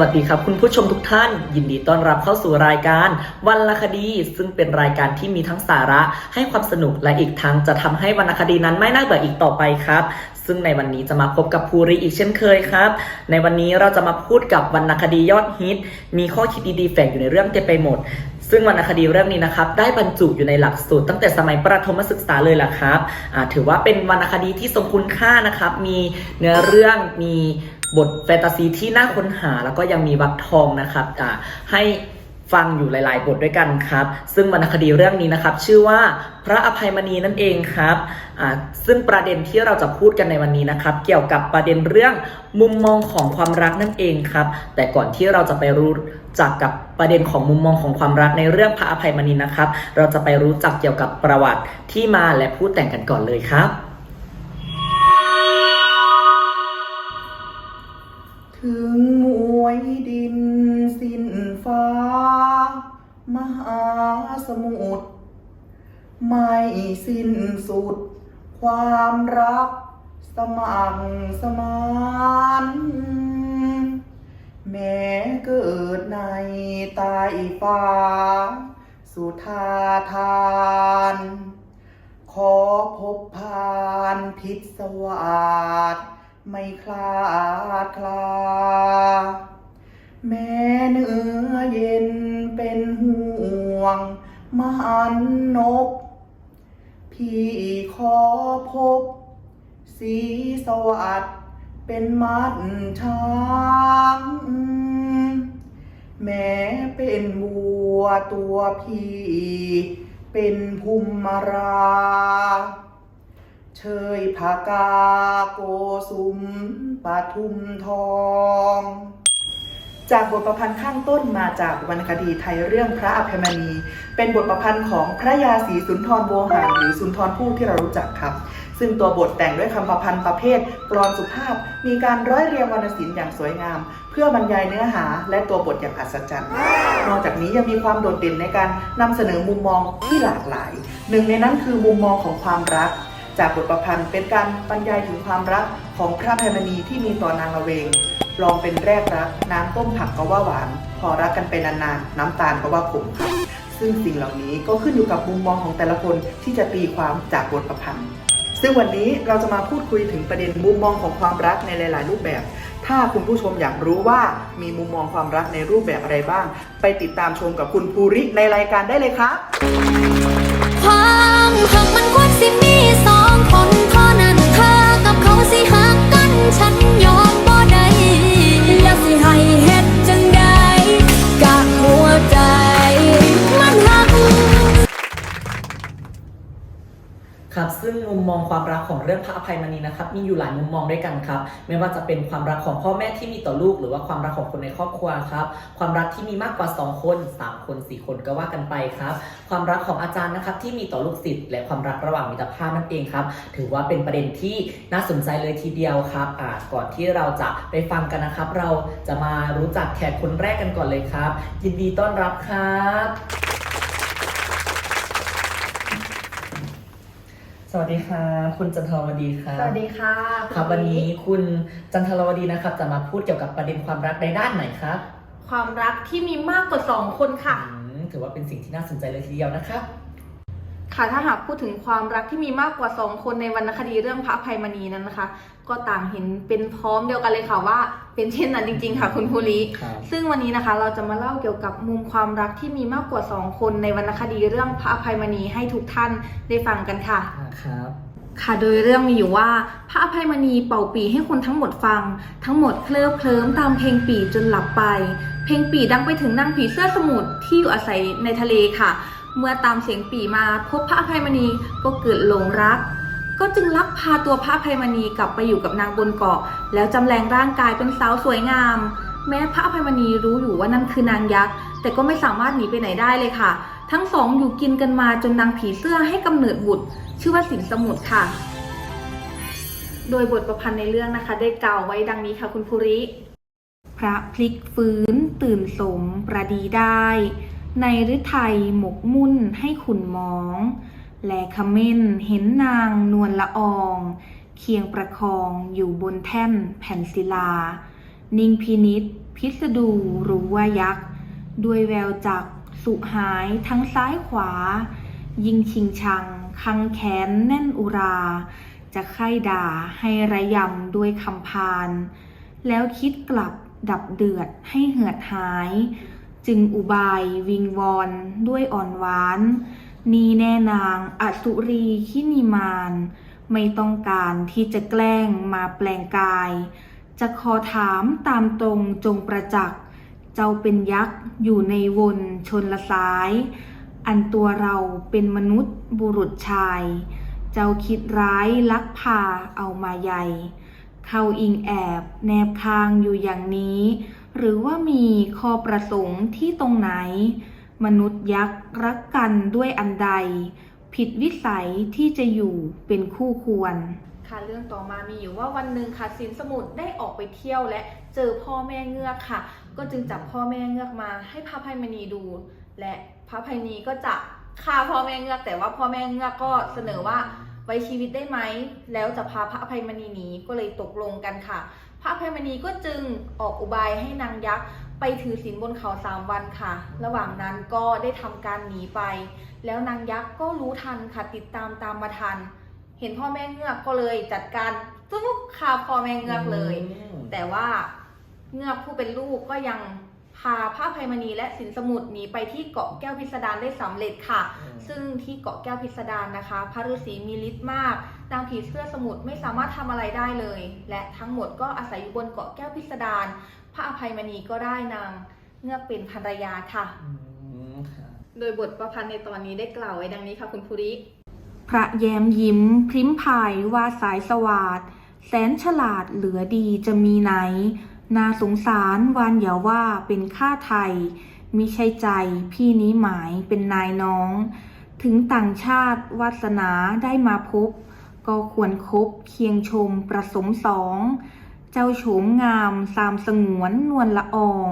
สวัสดีครับคุณผู้ชมทุกท่าน ยินดีต้อนรับเข้าสู่รายการวันละคดี ซึ่งเป็นรายการที่มีทั้งสาระให้ความสนุกและอีกทั้งจะทำให้วรรณคดีนั้นไม่น่าเบื่ออีกต่อไปครับ ซึ่งในวันนี้จะมาพบกับภูริอีกเช่นเคยครับ ในวันนี้เราจะมาพูดกับวรรณคดียอดฮิต มีข้อคิดดีๆแฝงอยู่ในเรื่องเต็มไปหมด ซึ่งวรรณคดีเรื่องนี้นะครับได้บรรจุอยู่ในหลักสูตรตั้งแต่สมัยประถมศึกษาเลยล่ะครับถือว่าเป็นวรรณคดีที่ทรงคุณค่านะครับ มีเนื้อเรื่องมี บทแฟนตาซีที่น่าค้นหาแล้วก็ยังมีวรรคทองนะครับอ่าให้ฟังอยู่หลาย ๆ บทด้วยกันครับ ซึ่งวรรณคดีเรื่องนี้นะครับ ชื่อว่าพระอภัยมณีนั่นเองครับอ่าซึ่งประเด็นที่เราจะพูดกันในวันนี้นะครับ เกี่ยวกับประเด็นเรื่องมุมมองของความรักนั่นเองครับ แต่ก่อนที่เราจะไปรู้จักกับประเด็นของมุมมองของความรักในเรื่องพระอภัยมณีนะครับ เราจะไปรู้จักเกี่ยวกับประวัติที่มาและผู้แต่งกันก่อนเลยครับ ถึงมวยดินสิ้นฟ้า มหาสมุทรไม่สิ้นสุด ความรักสมัครสมานแม้เกิดในใตายฟ้า สุธาทาน ขอพบผ่านพิศวาส ไม่คลาดคลา แม้เนื้อเย็นเป็นห่วงมหันนบ พี่ขอพบ สีสวัสดเป็นมัดช้างแม้เป็นวัวตัวพี่ เป็นภูมิรา เชยผากาโกสุมปทุมทอง จากบทประพันธ์ข้างต้นมาจากวรรณคดีไทยเรื่องพระอภัยมณี เป็นบทประพันธ์ของพระยาศรีสุนทรโวหารหรือสุนทรภู่ที่เรารู้จักครับ ซึ่งตัวบทแต่งด้วยคำประพันธ์ประเภทกลอนสุภาพ มีการร้อยเรียงวรรณศิลป์อย่างสวยงาม เพื่อบรรยายเนื้อหาและตัวบทอย่างอัศจรรย์นอกจากนี้ยังมีความโดดเด่นในการนำเสนอมุมมองที่หลากหลาย หนึ่งในนั้นคือมุมมองของความรัก จากบทประพันธ์เป็นการบรรยายถึงความรักของพระอภัยมณีที่มีต่อนางละเวง ลองเป็นแรกรัก น้ำต้มผักก็ว่าหวาน พอรักกันไปนานๆ น้ำตาลก็ว่าขมครับซึ่งสิ่งเหล่านี้ก็ขึ้นอยู่กับมุมมองของแต่ละคนที่จะตีความจากบทประพันธ์ ซึ่งวันนี้เราจะมาพูดคุยถึงประเด็นมุมมองของความรักในหลาย ๆ รูปแบบ ถ้าคุณผู้ชมอยากรู้ว่ามีมุมมองความรักในรูปแบบอะไรบ้าง ไปติดตามชมกับคุณภูริในรายการได้เลยครับความหักมันควรสิมีส สิหักกันฉันยอมบ่ได้แล้วสิให้เฮ็ด ครับซึ่งมุมมองความรักของเรื่องพระอภัยมณีนะครับมีอยู่หลายมุมมองด้วยกันครับไม่ว่าจะเป็นความรักของพ่อแม่ที่มีต่อลูก หรือว่าความรักของคนในครอบครัวครับความรักที่มีมากกว่า 2 คน 3 คน 4 คนก็ว่ากันไปครับความรักของอาจารย์นะครับที่มีต่อลูกศิษย์และความรักระหว่างมิตรภาพนั่นเองครับถือว่าเป็นประเด็นที่น่าสนใจเลยทีเดียวครับอ่าก่อนที่เราจะไปฟังกันนะครับ เราจะมารู้จักแขกคนแรกกันก่อนเลยครับ ยินดีต้อนรับครับ สวัสดีครับคุณจันทรวดีครับสวัสดีค่ะครับวันนี้คุณจันทรวดีนะครับ จะมาพูดเกี่ยวกับประเด็นความรักในด้านไหนครับความรักที่มีมากกว่าสองคนค่ะ อืมถือว่าเป็นสิ่งที่น่าสนใจเลยทีเดียวนะครับ ค่ะถ้าหากพูดถึงความรักที่มีมากกว่าสองคนในวรรณคดีเรื่องพระอภัยมณีนั้นนะคะ ก็ต่างเห็นเป็นพร้อมเดียวกันเลยค่ะว่า เป็นเช่นนั้นจริง ๆ ค่ะคุณภูริครับซึ่งวันนี้นะคะเราจะมาเล่าเกี่ยวกับมุมความรักที่มีมากกว่าสองคนในวรรณคดีเรื่องพระอภัยมณีให้ทุกท่านได้ฟังกันค่ะ อ่าครับ ค่ะโดยเรื่องมีอยู่ว่า พระอภัยมณีเป่าปีให้คนทั้งหมดฟัง ทั้งหมดเคลิบเคลิ้มตามเพลงปีจนหลับไป เพลงปีดังไปถึงนางผีเสื้อสมุทรที่อยู่อาศัยในทะเลค่ะ เมื่อตามเสียงปีมาพบพระอภัยมณีก็เกิดหลงรัก ก็จึงลักพาตัวพระอภัยมณีกลับไปอยู่กับนางบนเกาะ แล้วจำแรงร่างกายเป็นสาวสวยงาม แม้พระอภัยมณีรู้อยู่ว่านั่นคือนางยักษ์แต่ก็ไม่สามารถหนีไปไหนได้เลยค่ะ ทั้งสองอยู่กินกันมาจนนางผีเสื้อให้กำเนิดบุตร ชื่อว่าสินสมุทรค่ะ โดยบทประพันธ์ในเรื่องนะคะ ได้กล่าวไว้ดังนี้ค่ะคุณภูริ พระพลิกฟื้น ตื่นสมประดีได้ ในฤทัยหมกมุ่นให้ขุนมอง แลขม้นเห็นนางนวลละออง เคียงประคองอยู่บนแท่นแผ่นศิลา นิ่งพินิษพิสดูรู้ว่ายักษ์ ด้วยแววจักสุหายทั้งซ้ายขวา ยิงชิงชัง คังแขนแน่นอุรา จะไข้ด่าให้ระยำด้วยคำพาน แล้วคิดกลับดับเดือดให้เหือดหาย จึงอุบายวิงวอนด้วยอ่อนหวาน นีแน่นางอสุรีขินิมานไม่ต้องการที่จะแกล้งมาแปลงกาย จะขอถามตามตรงจงประจักษ์ เจ้าเป็นยักษ์อยู่ในวนชนละสาย อันตัวเราเป็นมนุษย์บุรุษชาย เจ้าคิดร้ายลักพาเอามาใหญ่ เข้าอิงแอบแนบคางอยู่อย่างนี้ หรือว่ามีข้อประสงค์ที่ตรงไหน มนุษย์ยักษ์รักกันด้วยอันใด ผิดวิสัยที่จะอยู่เป็นคู่ควรค่ะเรื่องต่อมามีอยู่ว่าวันหนึ่งค่ะสินสมุทรได้ออกไปเที่ยวและเจอพ่อแม่เงือกค่ะ ก็จึงจับพ่อแม่เงือกมาให้พระภัยมณีดู และพระภัยมณีก็จะฆ่าพ่อแม่เงือกแต่ว่าพ่อแม่เงือกก็เสนอว่าไว้ชีวิตได้ไหม แล้วจะพาพระภัยมณีหนีก็เลยตกลงกันค่ะ พระอภัยมณีก็จึงออกอุบายให้นางยักษ์ไปถือศีลบนเขาสามวันค่ะ ระหว่างนั้นก็ได้ทำการหนีไป แล้วนางยักษ์ก็รู้ทันค่ะติดตามตามมาทัน เห็นพ่อแม่เงือกก็เลยจัดการจุ๊บฆ่าพ่อแม่เงือกเลย แต่ว่าเงือกผู้เป็นลูกก็ยังพาพระอภัยมณีและสินสมุทรหนีไปที่เกาะแก้วพิสดารได้สำเร็จค่ะ ซึ่งที่เกาะแก้วพิสดารนะคะ พระฤาษีมีฤทธิ์มาก นางผีเสื้อสมุทรไม่สามารถทำอะไรได้เลย และทั้งหมดก็อาศัยอยู่บนเกาะแก้วพิสดารพระอภัยมณีก็ได้นางเงือกเป็นภรรยาค่ะอืมค่ะโดยบทประพันธ์ในตอนนี้ได้กล่าวไว้ดังนี้ค่ะคุณภูริพระแยมยิ้ม พริ้มพายว่าสายสวาดแสนฉลาดเหลือดีจะมีไหนน่าสงสารวานอย่าว่าเป็นข้าไทย มิใช่ใจพี่นี้หมายเป็นนายน้อง ถึงต่างชาติวาสนาได้มาพบ ก็ควรคบเคียงชมประสมสอง เจ้าโฉมงามสามสงวนนวลละออง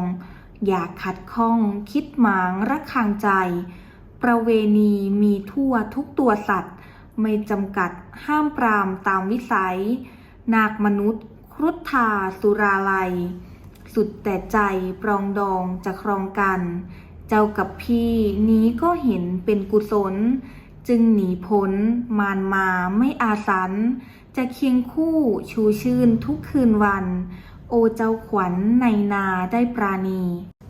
อย่าขัดข้องคิดหมางระคางใจ ประเวณีมีทั่วทุกตัวสัตว์ ไม่จำกัดห้ามปรามตามวิสัย นาคมนุษย์ ครุฑธาสุราลัย สุดแต่ใจปรองดองจะครองกัน เจ้ากับพี่นี้ก็เห็นเป็นกุศล จึงหนีพ้น มารมาไม่อาสัน จะเคียงคู่ชูชื่นทุกคืนวัน โอเจ้าขวัญในนาได้ปราณี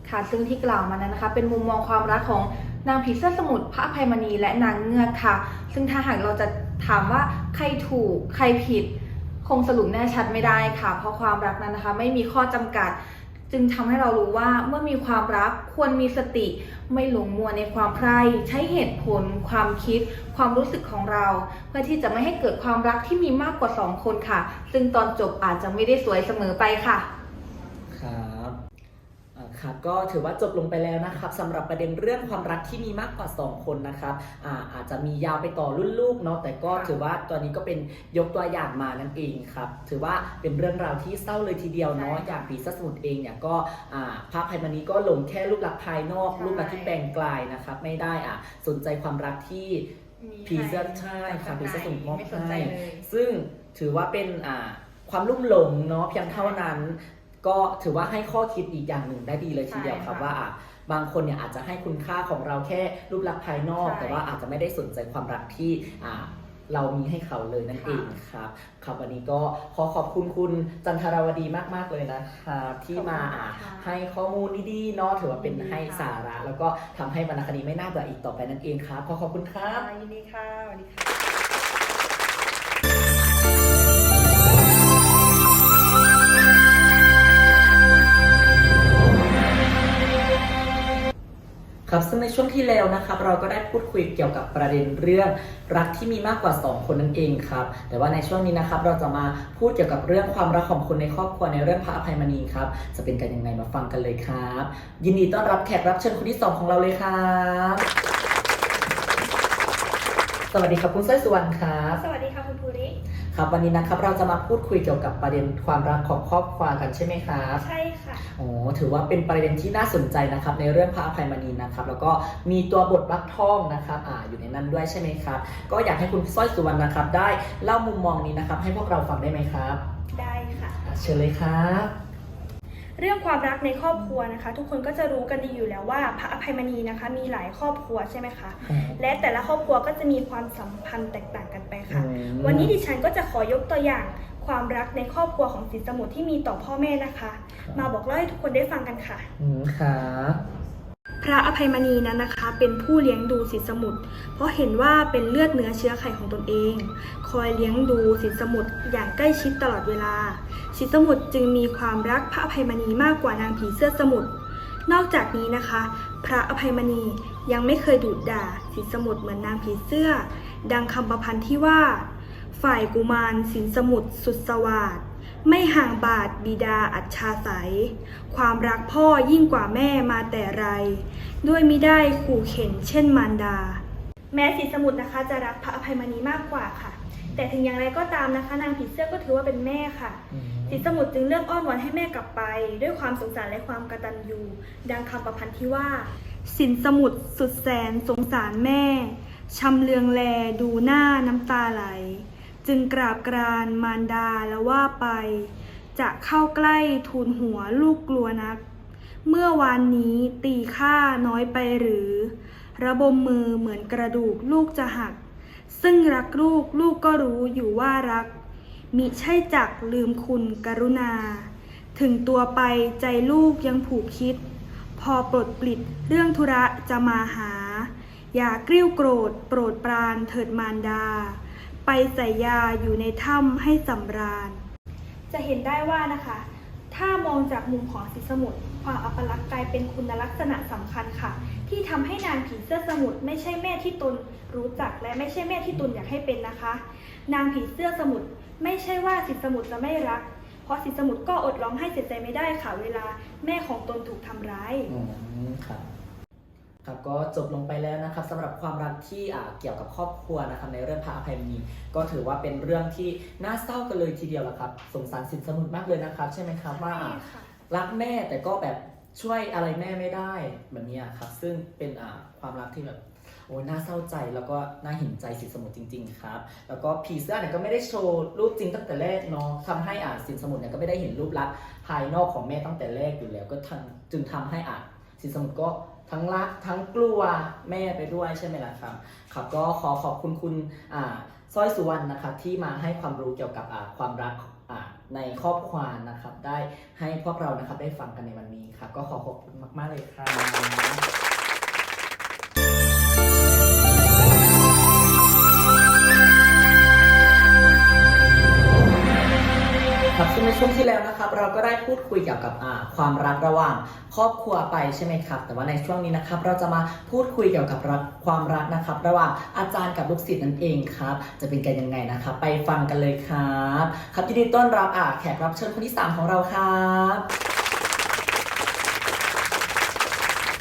ค่ะซึ่งที่กล่าวมานั้นนะคะ เป็นมุมมองความรักของนางผีเสื้อสมุทรพระอภัยมณีและนางเงือกค่ะ ซึ่งถ้าหากเราจะถามว่าใครถูกใครผิด คงสรุปแน่ชัดไม่ได้ค่ะ เพราะความรักนั้นนะคะ ไม่มีข้อจำกัด จึงทำให้เรารู้ว่าเมื่อมีความรักควรมีสติ ไม่หลงมัวในความใคร่ใช้เหตุผล ความคิด ความรู้สึกของเรา เพื่อที่จะไม่ให้เกิดความรักที่มีมากกว่าสองคนค่ะ ซึ่งตอนจบอาจจะไม่ได้สวยเสมอไปค่ะ ครับ ครับก็ถือว่าจบลงไปแล้วนะครับสำหรับประเด็นเรื่องความรักที่มีมากกว่า 2 คนนะครับอ่าอาจจะมียาวไปต่อรุ่นลูกเนาะแต่ก็ค่ะถือว่าตอนนี้ก็เป็นยกตัวอย่างมานั่นเองครับถือว่าเป็นเรื่องราวที่เศร้าเลยทีเดียวเนาะใช่อย่างปีเสื้อสมุทรเองเนี่ยก็อ่าพระภัยมณีก็หลงแค่รูปลักษณ์ภายนอกใช่ รูปลักษณ์ที่แปลงกลายนะครับไม่ได้อะสนใจความรักที่ผีเสื้อใช่ค่ะผีเสื้อสมุทรมอบไม่สนใจให้ เลย ซึ่งถือว่าเป็นอ่าความลุ่มหลงเนาะเพียงเท่านั้น ก็ถือว่าให้ข้อคิดอีกอย่างหนึ่งได้ดีเลยทีเดียวครับใช่ค่ะว่าอะบางคนเนี่ยอาจจะให้คุณค่าของเราแค่รูปลักษณ์ภายนอกใช่แต่ว่าอาจจะไม่ได้สนใจความรักที่อ่าเรามีให้เขาเลยนั่นค่ะเองครับครับวันนี้ก็ขอขอบคุณคุณจันทราวดีมาก ๆ เลยนะครับที่มาอะให้ข้อมูลดีๆเนาะถือว่าเป็นให้สาระ แล้วก็ทำให้วรรณคดีไม่น่าเบื่ออีกต่อไปนั่นเองครับ ขอขอบคุณครับยินดีค่ะสวัสดีค่ะ ครับซึ่งในช่วงที่แล้วนะครับเราก็ได้พูดคุยเกี่ยวกับประเด็นเรื่องรักที่มีมากกว่า 2 คนนั่นเองครับแต่ว่าในช่วงนี้นะครับเราจะมาพูดเกี่ยวกับเรื่องความรักของคนในครอบครัวในเรื่องพระอภัยมณีครับจะเป็นกันยังไงมาฟังกันเลยครับ ยินดีต้อนรับแขกรับเชิญคนที่สองของเราเลยครับสวัสดีครับคุณสร้อยสุวรรณครับ สวัสดีค่ะคุณภูริ ครับวันนี้นะครับเราจะมาพูดคุยเกี่ยวกับประเด็นความรักของครอบครัวกันใช่ไหมครับใช่ค่ะโอ้ถือว่าเป็นประเด็นที่น่าสนใจนะครับ ในเรื่องพระอภัยมณีนะครับ แล้วก็มีตัวบทบักท่องนะครับอ่าอยู่ในนั้นด้วยใช่ไหมครับ ก็อยากให้คุณสร้อยสุวรรณนะครับ ได้เล่ามุมมองนี้นะครับ ให้พวกเราฟังได้ไหมครับ ได้ค่ะอ่าเชิญเลยครับ เรื่องความรักในครอบครัวนะคะ ทุกคนก็จะรู้กันดีอยู่แล้วว่าพระอภัยมณีนะคะ มีหลายครอบครัวใช่ไหมคะและแต่ละครอบครัวก็จะมีความสัมพันธ์แตกต่างกันไปค่ะอืมวันนี้ดิฉันก็จะขอยกตัวอย่างความรักในครอบครัวของสินสมุทรที่มีต่อพ่อแม่นะคะ มาบอกเล่าให้ทุกคนได้ฟังกันค่ะ อืมครับพ ระอภัยมณีนั้นนะคะ เป็นผู้เลี้ยงดูสินสมุทรเพราะเห็นว่าเป็นเลือดเนื้อเชื้อไขของตนเอง คอยเลี้ยงดูสินสมุทรอย่างใกล้ชิดตลอดเวลา สินสมุทรจึงมีความรักพระอภัยมณีมากกว่านางผีเสื้อสมุทรนอกจากนี้นะคะ พระอภัยมณียังไม่เคยดุดด่าสินสมุทรเหมือนนางผีเสื้อ ดังคำประพันธ์ที่ว่า ฝ่ายกุมารสินสมุทรสุดสวาด ไม่ห่างบาทบิดาอัจฉาสัยความรักพ่อยิ่งกว่าแม่มาแต่ไร ด้วยมิได้ขู่เข็นเช่นมารดา แม้สีสมุทรนะคะ จะรักพระอภัยมณีมากกว่าค่ะ แต่ถึงอย่างไรก็ตามนะคะ นางผีเสื้อก็ถือว่าเป็นแม่ค่ะอืมสีสมุทรจึงเลือกอ้อนวอนให้แม่กลับไป ด้วยความสงสารและความกตัญญูดังคำประพันธ์ที่ว่า สินสมุทรสุดแสนสงสารแม่ชำเลืองแลดูหน้าน้ำตาไหล จึงกราบกรานมารดาแล้วว่าไป จะเข้าใกล้ทูลหัวลูกกลัวนัก เมื่อวานนี้ตีข้าน้อยไปหรือ ระบมมือเหมือนกระดูกลูกจะหัก ซึ่งรักลูกลูกก็รู้อยู่ว่ารัก มิใช่จักลืมคุณกรุณา ถึงตัวไปใจลูกยังผูกคิด พอปลดปลิดเรื่องธุระจะมาหา อย่ากริ้วโกรธโปรดปรานเถิดมารดา ไปใส่ยาอยู่ในถ้ำให้สำราญ จะเห็นได้ว่านะคะ ถ้ามองจากมุมของสินสมุทรความอัปลักษณ์กลายเป็นคุณลักษณะสำคัญค่ะ ที่ทำให้นางผีเสื้อสมุทรไม่ใช่แม่ที่ตนรู้จักและไม่ใช่แม่ที่ตนอยากให้เป็นนะคะ นางผีเสื้อสมุทรไม่ใช่ว่าสินสมุทรจะไม่รัก เพราะสินสมุทรก็อดร้องไห้เสียใจไม่ได้ค่ะเวลาแม่ของตนถูกทำร้าย อืมครับ ครับก็จบลงไปแล้วนะครับสำหรับความรักที่อ่าเกี่ยวกับครอบครัวนะครับในเรื่องพระอภัยมณีก็ถือว่าเป็นเรื่องที่น่าเศร้ากันเลยทีเดียวละครับสงสารสินสมุทรมากเลยนะครับ ใช่ไหมครับว่ารักแม่แต่ก็แบบช่วยอะไรแม่ไม่ได้แบบเนี้ยครับ ซึ่งเป็นอ่าความรักที่แบบโอ้ยน่าเศร้าใจแล้วก็น่าเห็นใจสินสมุทรจริง ๆ ครับ แล้วก็ผีเสื้อเนี่ยก็ไม่ได้โชว์รูปจริงตั้งแต่แรกเนาะทำให้อ่าสินสมุทรเนี่ยก็ไม่ได้เห็นรูปลักษณ์ภายนอกของแม่ตั้งแต่แรกอยู่แล้ว ก็ทั้งจึงทำให้อ่าสินสมุทรก็ ทั้งรักทั้งกลัวแม่ไปด้วยใช่ไหมล่ะครับครับก็ขอขอบคุณคุณอ่าสร้อยสุวรรณนะครับที่มาให้ความรู้เกี่ยวกับความรักในครอบครัวนะครับ ได้ให้พวกเรานะครับได้ฟังกันในวันนี้ครับ ก็ขอขอบคุณมาก ๆ เลยครับ ช่วงที่แล้วนะครับเราก็ได้พูดคุยเกี่ยวกับความรักระหว่างครอบครัวไปใช่ไหมครับ แต่ว่าในช่วงนี้นะครับเราจะมาพูดคุยเกี่ยวกับความรักนะครับ ระหว่างอาจารย์กับลูกศิษย์นั่นเองครับ จะเป็นกันยังไงนะครับ ไปฟังกันเลยครับ ครับยินดีต้อนรับอ่าแขกรับเชิญคนที่สามของเราครับ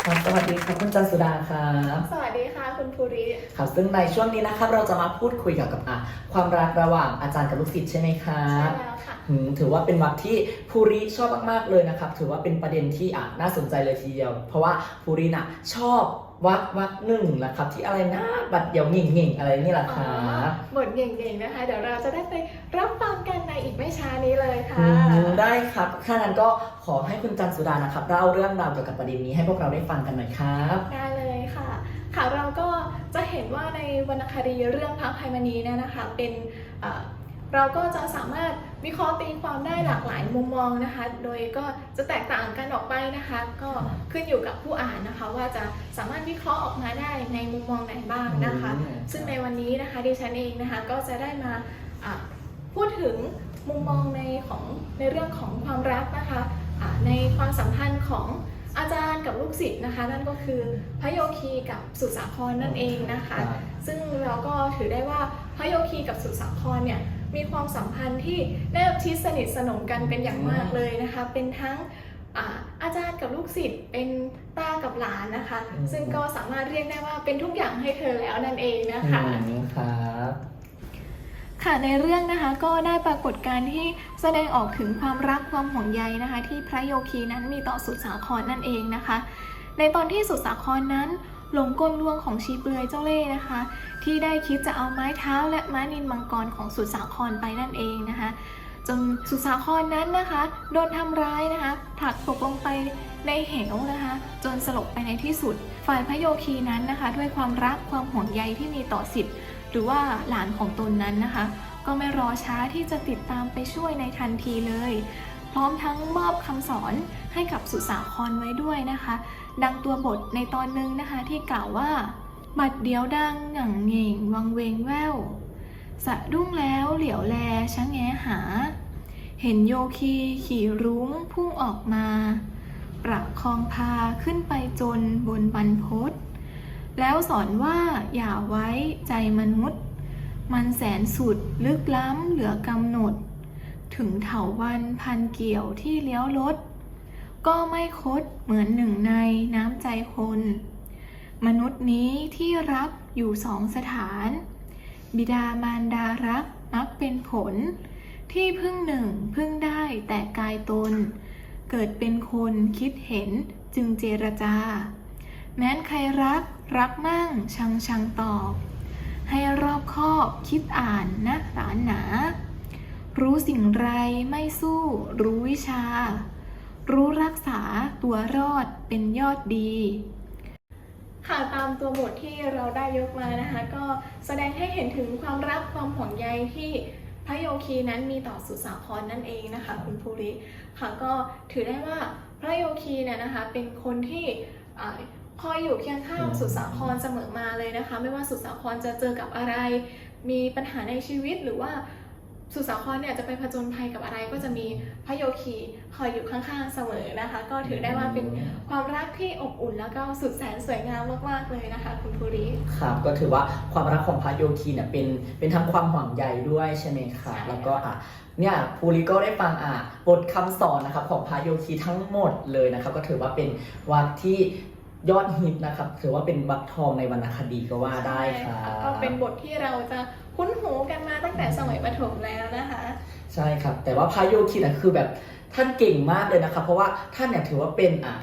ครับสวัสดีครับคุณจันทร์สุดาครับสวัสดีค่ะคุณภูริครับซึ่งในช่วงนี้นะครับเราจะมาพูดคุยเกี่ยวกับอะความรักระหว่างอาจารย์กับลูกศิษย์ใช่ไหมครัใช่บแล้วค่ะอืมถือว่าเป็นวักที่ภูริชอบมากๆเลยนะครับ ถือว่าเป็นประเด็นที่อะน่าสนใจเลยทีเดียว เพราะว่าภูริน่ะชอบวักวักหนึ่งนะครับ ที่อะไรนะบัดเดี๋ยวหงิ่งหงิ่งอะไรนี่แหละคอ๋อรับบทเก่งๆนะคะ เดี๋ยวเราจะได้ไปรับฟังกันในอีกไม่ช้านี้เลยค่ะอืมได้ครับถ้างั้นก็ขอให้คุณจันทร์สุดานะครับเล่าเรื่องราวเกี่ยวกับประเด็นนี้ให้พวกเราได้ฟังกันหน่อยครับได้เลยค่ะ ค่ะเราก็จะเห็นว่าในวรรณคดีเรื่องพระอภัยมณีเนี่ยนะคะ เป็น เอ่อเราก็จะสามารถวิเคราะห์ตีความได้หลากหลายมุมมองนะคะ โดยก็จะแตกต่างกันออกไปนะคะ ก็ขึ้นอยู่กับผู้อ่านนะคะ ว่าจะสามารถวิเคราะห์ออกมาได้ในมุมมองไหนบ้างนะคะอืมซึ่งในวันนี้นะคะดิฉันเองนะคะก็จะได้มาอะพูดถึงมุมมองในของในเรื่องของความรักนะคะอะในความสัมพันธ์ของอาจารย์กับลูกศิษย์นะคะ นั่นก็คือพระโยคีกับสุสาครนั่นเองนะคะ ซึ่งเราก็ถือได้ว่าพระโยคีกับสุสาครเนี่ย มีความสัมพันธ์ที่แนบชิดสนิทสนมกันเป็นอย่างมากเลยนะคะ เป็นทั้งอ่าอาจารย์กับลูกศิษย์เป็นตากับหลานนะคะอืมซึ่งก็สามารถเรียกได้ว่าเป็นทุกอย่างให้เธอแล้วนั่นเองนะคะอืมครับค่ะในเรื่องนะคะก็ได้ปรากฏการณ์ที่แสดงออกถึงความรักความห่วงใยนะคะ ที่พระโยคีนั้นมีต่อสุสาครนั่นเองนะคะ ในตอนที่สุสาครนั้น หลงกลลวงของชีเปลือยเจ้าเล่ห์นะคะ ที่ได้คิดจะเอาไม้เท้าและไม้นินมังกรของสุสาครไปนั่นเองนะคะ จนสุสาครนั้นนะคะโดนทำร้ายนะคะผลักตกลงไปในเหวนะคะ จนสลบไปในที่สุด ฝ่ายพระโยคีนั้นนะคะ ด้วยความรักความห่วงใยที่มีต่อสิทธิ์หรือว่าหลานของตนนั้นนะคะ ก็ไม่รอช้าที่จะติดตามไปช่วยในทันทีเลย ร้อมทั้งมอบคำสอนให้กับสุสาครไว้ด้วยนะคะ ดังตัวบทในตอนหนึงนะคะที่กล่าวว่า บัดเดียวดังหงั่งเง่งวังเวงแววสะดุ้งแล้วเหลียวแลชะแงหา เห็นโยคีขี่รุ้งพุ่งออกมา ประคองพาขึ้นไปจนบนบรรพตแล้วสอนว่าอย่าไว้ใจมนุษย์ มันแสนสุดลึกล้ำเหลือกำหนด ถึงเถาวันพันเกี่ยวที่เลี้ยวรถ ก็ไม่คดเหมือนหนึ่งในน้ำใจคน มนุษย์นี้ที่รักอยู่สองสถาน บิดามารดารักมักเป็นผล ที่พึ่งหนึ่งพึ่งได้แต่กายตน เกิดเป็นคนคิดเห็นจึงเจรจา แม้นใครรักรักมั่งชังชังตอบ ให้รอบคอบคิดอ่านนะหลานหนา รู้สิ่งไรไม่สู้ รู้วิชา รู้รักษาตัวรอดเป็นยอดดี ค่ะตามตัวบทที่เราได้ยกมานะคะ ก็แสดงให้เห็นถึงความรักความห่วงใยที่พระโยคีนั้นมีต่อสุสาครนั่นเองนะคะ คุณภูริค่ะก็ถือได้ว่าพระโยคีเนี่ยนะคะเป็นคนที่อ่าคอยอยู่เคียงข้างสุสาครเสมอมาเลยนะคะ ไม่ว่าสุสาครจะเจอกับอะไร มีปัญหาในชีวิตหรือว่า สุสาครเนี่ยจะไปผจญภัยกับอะไรก็จะมีพระโยคีคอยอยู่ข้างๆเสมอนะคะ ก็ถือได้ว่าเป็นความรักที่อบอุ่นแล้วก็สุดแสนสวยงามมากๆเลยนะคะ คุณภูริครับก็ถือว่าความรักของพระโยคีเนี่ยเป็นเป็นทั้งความห่วงใยด้วยใช่ไหมครับใช่แล้วก็อะเนี่ยภูริก็ได้ฟังอะบทคำสอนนะครับของพระโยคีทั้งหมดเลยนะครับ ก็ถือว่าเป็นวักที่ยอดฮิตนะครับ ถือว่าเป็นวักทองในวรรณคดีก็ว่าได้ครัใช่บก็เป็นบทที่เราจะ คุ้นหูกันมาตั้งแต่สมัยประถมแล้วนะคะ ใช่ครับ แต่ว่าพระโยคีน่ะคือแบบท่านเก่งมากเลยนะครับ เพราะว่าท่านเนี่ยถือว่าเป็นอะ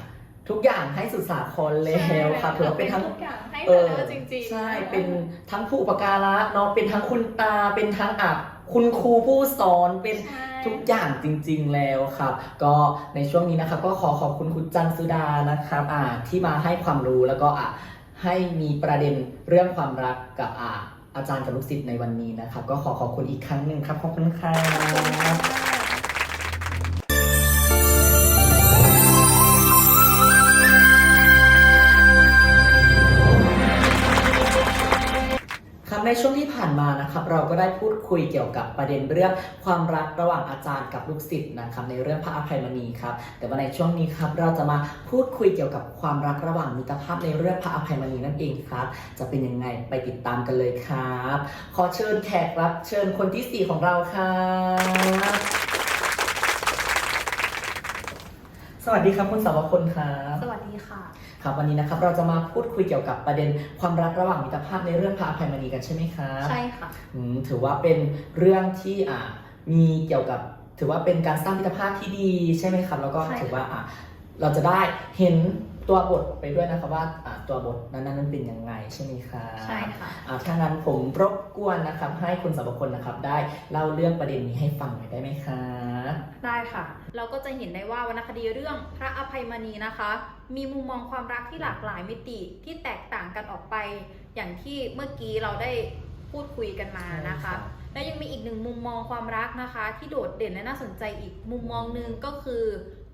ทุกอย่างให้สุสาครแล้วครับถือว่าเป็นทั้งทุกอย่างให้เอเธออจริงๆใช่ะคะเป็นทั้งผู้อุปการะเนาะเป็นทั้งคุณตาเป็นทั้งอะคุณครูผู้สอนเป็นใช่ทุกอย่างจริงๆแล้วครับ ก็ในช่วงนี้นะครับก็ขอขอบคุณคุณจันสุดานะครับอ่าที่มาให้ความรู้แล้วก็อะให้มีประเด็นเรื่องความรักกับอ่า อาจารย์กับลูกศิษย์ในวันนี้นะครับ ก็ขอขอบคุณอีกครั้งหนึ่งครับ ขอบคุณครับ ในช่วงที่ผ่านมานะครับเราก็ได้พูดคุยเกี่ยวกับประเด็นเรื่องความรักระหว่างอาจารย์กับลูกศิษย์นะครับในเรื่องพระอภัยมณีครับแต่ว่าในช่วงนี้ครับเราจะมาพูดคุยเกี่ยวกับความรักระหว่างมิตรภาพในเรื่องพระอภัยมณีนั่นเองครับจะเป็นยังไงไปติดตามกันเลยครับ ขอเชิญแขกรับเชิญคนที่สี่ของเราครับ สวัสดีครับคุณสาวคนครับสวัสดีค่ะ ครับวันนี้นะครับเราจะมาพูดคุยเกี่ยวกับประเด็นความรักระหว่างมิตรภาพในเรื่องพระอภัยมณีกันใช่ไหมครับใช่ค่ะอืมถือว่าเป็นเรื่องที่อ่ามีเกี่ยวกับ ถือว่าเป็นการสร้างมิตรภาพที่ดีใช่ไหมครับ แล้วก็ใช่ค่ะ ถือว่าอ่าเราจะได้เห็น ตัวบทไปด้วยนะครับว่าอ่าตัวบทนั้นนั้นเป็นยังไงใช่ไหมครับใช่ค่ะ อ่าถ้างั้นผมรบกวนนะครับ ให้คุณสาวคนนะครับได้เล่าเรื่องประเด็นนี้ให้ฟังหน่อยได้ไหมครับได้ค่ะ เราก็จะเห็นได้ว่าวรรณคดีเรื่องพระอภัยมณีนะคะ มีมุมมองความรักที่หลากหลายมิติที่แตกต่างกันออกไป อย่างที่เมื่อกี้เราได้พูดคุยกันมานะคะ และยังมีอีกหนึ่งมุมมองความรักนะคะ ที่โดดเด่นและน่าสนใจอีกมุมมองหนึ่งก็คือ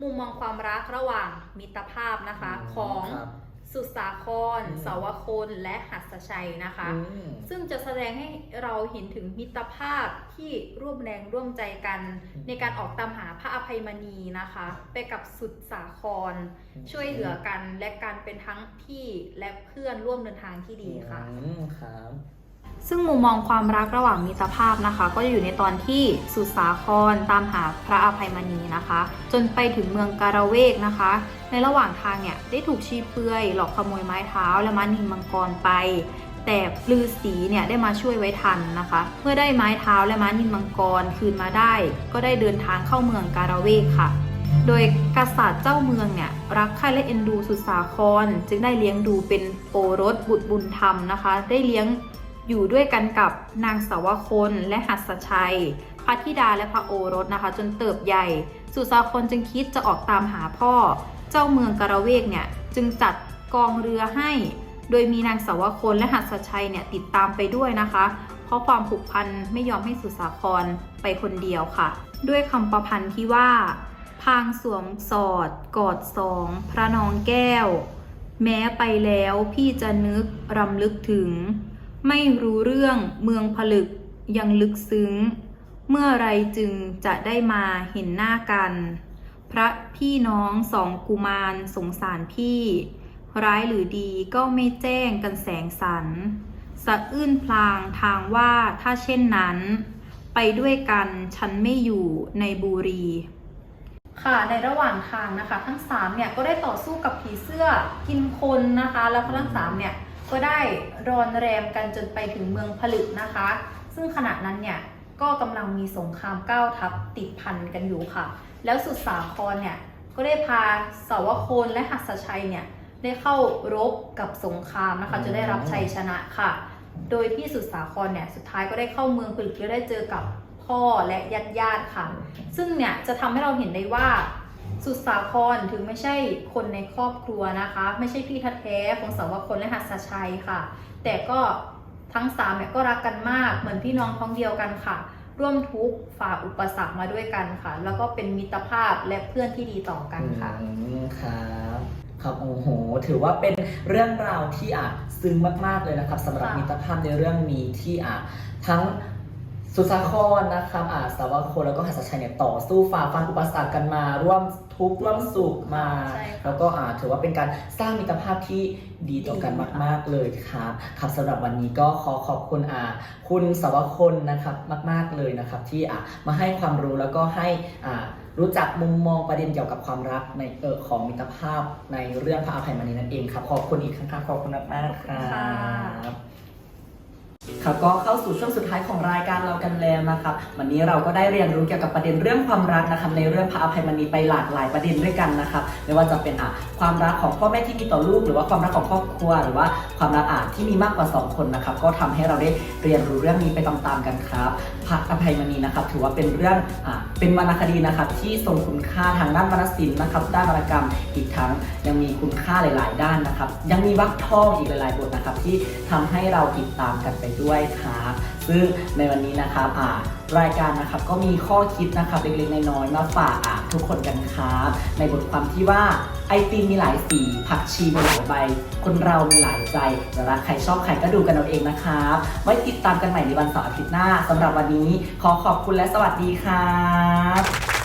มุมมองความรักระหว่างมิตรภาพนะคะของครับสุสาครอืมสาวคนและหัสชัยนะคะอืมซึ่งจะแสดงให้เราเห็นถึงมิตรภาพที่ร่วมแรงร่วมใจกันอืมในการออกตามหาพระอภัยมณีนะคะ ไปกับสุดสาคร ช่วยเหลือกันและการเป็นทั้งพี่และเพื่อนร่วมเดินทางที่ดีค่ะอืมครับ ซึ่งมุมมองความรักระหว่างมิตรภาพนะคะ ก็จะอยู่ในตอนที่สุสาครตามหาพระอภัยมณีนะคะ จนไปถึงเมืองการะเวกนะคะ ในระหว่างทางเนี่ยได้ถูกชีเปลือยหลอกขโมยไม้เท้าและม้านินมังกรไป แต่ฤาษีเนี่ยได้มาช่วยไว้ทันนะคะ เมื่อได้ไม้เท้าและม้านินมังกรคืนมาได้ ก็ได้เดินทางเข้าเมืองการะเวกค่ะโดยกษัตริย์เจ้าเมืองเนี่ยรักใคร่และเอ็นดูสุสาคร จึงได้เลี้ยงดูเป็นโอรสบุตรบุญธรรมนะคะ ได้เลี้ยง อยู่ด้วยกันกับนางสาวคนและหัสชัยภระธิดาและพระโอรสนะคะ จนเติบใหญ่ สุสาครจึงคิดจะออกตามหาพ่อ เจ้าเมืองกระเวกเนี่ยจึงจัดกองเรือให้ โดยมีนางสาวคนและหัสชัยเนี่ยติดตามไปด้วยนะคะ เพราะความผูกพันไม่ยอมให้สุสาครไปคนเดียวค่ะ ด้วยคำประพันธ์ที่ว่า พางสวมสอด กอดสอง พระนองแก้ว แม้ไปแล้วพี่จะนึกรำลึกถึง ไม่รู้เรื่องเมืองผลึกยังลึกซึ้ง เมื่อไรจึงจะได้มาเห็นหน้ากัน พระพี่น้องสองกุมารสงสารพี่ ร้ายหรือดีก็ไม่แจ้งกันแสงสันสะอื้นพลางทางว่าถ้าเช่นนั้น ไปด้วยกันฉันไม่อยู่ในบุรี ค่ะในระหว่างทางนะคะ ทั้งสามเนี่ยก็ได้ต่อสู้กับผีเสื้อกินคนนะคะ แล้วทั้งสามเนี่ย ก็ได้รอนแรมกันจนไปถึงเมืองผลึกนะคะ ซึ่งขณะนั้นเนี่ยก็กำลังมีสงครามก้าทัพติดพันกันอยู่ค่ะ แล้วสุดสาครเนี่ยก็ได้พาสาวโคนและหัสชัยเนี่ยได้เข้ารบกับสงครามนะคะจะได้รับชัยชนะค่ะ โดยพี่สุดสาครเนี่ยสุดท้ายก็ได้เข้าเมืองผลึกแล้ได้เจอกับพ่อและญาติญาติๆค่ะ ซึ่งเนี่ยจะทำให้เราเห็นได้ว่า สุดสาครถึงไม่ใช่คนในครอบครัวนะคะ ไม่ใช่พี่แท้ๆของสาวคนและหัสชัยค่ะ แต่ก็ทั้งสามเนี่ยก็รักกันมากเหมือนพี่น้องท้องเดียวกันค่ะ ร่วมทุกข์ฝ่าอุปสรรคมาด้วยกันค่ะ แล้วก็เป็นมิตรภาพและเพื่อนที่ดีต่อกันค่ะ อืมครับครับโอ้โห ถือว่าเป็นเรื่องราวที่อะซึ้งมากๆเลยนะครับสำหรับค่ะมิตรภาพในเรื่องนี้ที่อะทั้ง สุสาครนะครับอะสาวโคนแล้วก็หัสชัยเนี่ยต่อสู้ฝ่าฟันอุปสรรคกันมา ร่วมทุกข์ร่วมสุขมา ใช่ค่ะแล้วก็อะถือว่าเป็นการสร้างมิตรภาพที่ดีต่อกันดีค่ะ มากๆเลยครับครับสำหรับวันนี้ก็ขอขอบคุณอะคุณสาวคนนะครับมาก ๆเลยนะครับที่อะมาให้ความรู้แล้วก็ให้อะรู้จักมุมมองประเด็นเกี่ยวกับความรักในเออของมิตรภาพในเรื่องพระอภัยมณีนั่นเองครับขอบคุณอีกครั้งครับขอบคุณมากมากๆครัค่ะบ ครับก็เข้าสู่ช่วงสุดท้ายของรายการเรากันแล้วนะครับวันนี้เราก็ได้เรียนรู้เกี่ยวกับประเด็นเรื่องความรักนะครับในเรื่องพระอภัยมณีไปหลากหลายประเด็นด้วยกันนะครับไม่ว่าจะเป็นอะความรักของพ่อแม่ที่มีต่อลูก หรือว่าความรักของครอบครัว หรือว่าความรักอะที่มีมากกว่าสองคนนะครับก็ทำให้เราได้เรียนรู้เรื่องนี้ไปตามๆกันครับพระอภัยมณีนะครับถือว่าเป็นเรื่องอ่าเป็นวรรณคดีนะครับที่ทรงคุณค่าทางด้านวรรณศิลป์นะครับด้านวรรณกรรมอีกทั้งยังมีคุณค่าหลาย ๆ ด้านนะครับยังมีวรรคทองอีกหลายๆบทนะครับที่ทำให้เราติดตามกันไปด้วยครับซึ่งในวันนี้นะครับอ่ารายการนะครับก็มีข้อคิดนะครับเล็กๆน้อยๆมาฝากอะทุกคนกันครับในบทความที่ว่าไอติมมีหลายสีผักชีมีหลายใบ คนเรามีหลายใจจะรักใครชอบใครก็ดูกันเอาเองนะครับไว้ติดตามกันใหม่ในวันเสาร์อาทิตย์หน้าสำหรับวันนี้ ขอขอบคุณและสวัสดีครับ